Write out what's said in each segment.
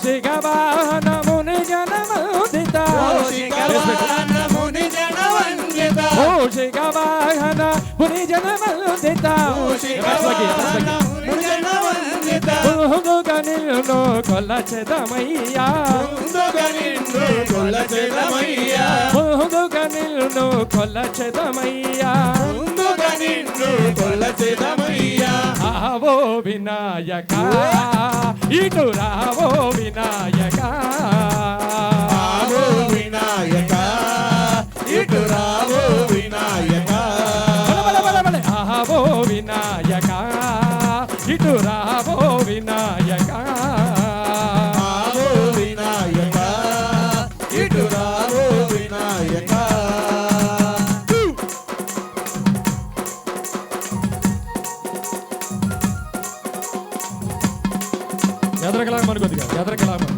కౌశిక వాహనముని జనమందిత కౌశిక వాహన ముని జనమందిత గనిల్ను కొల్ల చెదమయ్యా. కొల్ల చెదమయ్యా. గనిల్ను కొల్ల చెదమయ్యా. గనిల్ను కొల్ల చెద ఆవో వినాయక. ఇటు రావో వినాయక. ఆవో వినాయక. ఇటు రావో వినాయక. ఆవో వినాయక. ఇటు రావో వినాయక. లాభమని కొద్దిగా ఎదరికి లాభం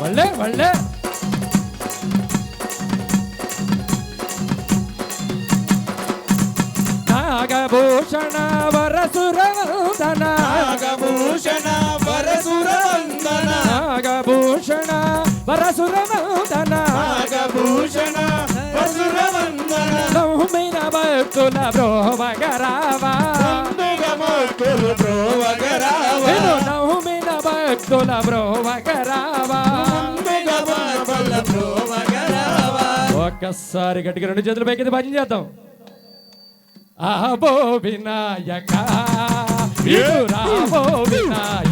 వాళ్ళే వాళ్ళే నాగభూషణ వరసుర వందన నాగభూషణ వరసురవందన. నాగభూషణ వరసురవందన. నాగభూషణ వసుర భక్తుల బ్రోవగరావా మొక్కులు ప్రోవగరావా నేను నౌమిన భక్తుల బ్రోవగరావా మొక్కులు ఒక్కసారి గట్టిగా రెండు చేతులు పైకి భజన చేద్దాం. ఆబో వినాయక రాబో వినాయక.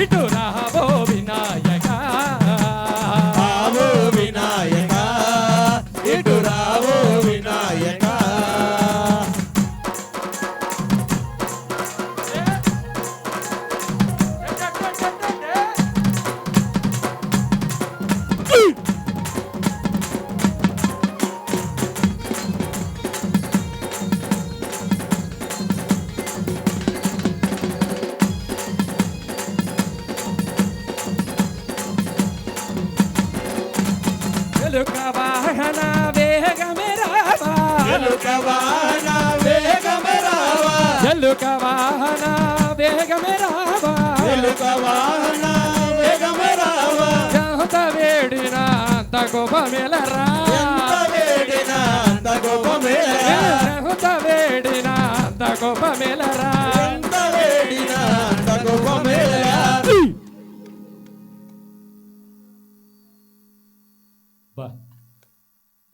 ఇటు రాబో వెలుక వాహన వేగమే రావా. ఎలుక వాహన వేగమే రావా. ఎలుక వాహన వేగమే రావా. ఎలుక వాహన వేగమే రావా ఎంత వేడిన అంత బా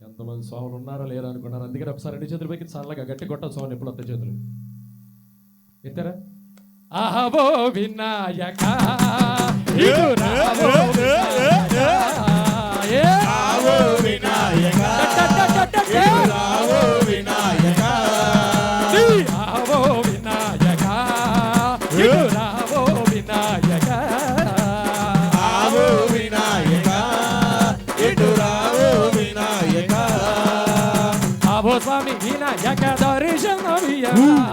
ఎంతమంది స్వాములు ఉన్నారో లేరు అనుకున్నారు అందుకని ఒకసారి రెండు చేతులు పైకి చల్లగా గట్టి కొట్ట స్వామి ఎప్పుడు వస్తాయి చేతులు ఎత్తారా అహబో వినాయక. స్వామి వినాయక దర్శనమియ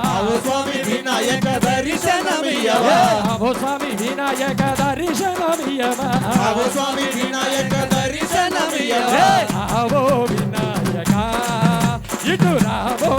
ఆవో స్వామి వినాయక దర్శనమియ్యవా? ఆవో స్వామి వినాయక దర్శనమియవా ఆవో స్వామి వినాయక దర్శనమియ్యవా? ఆవో వినాయక ఇటు రావో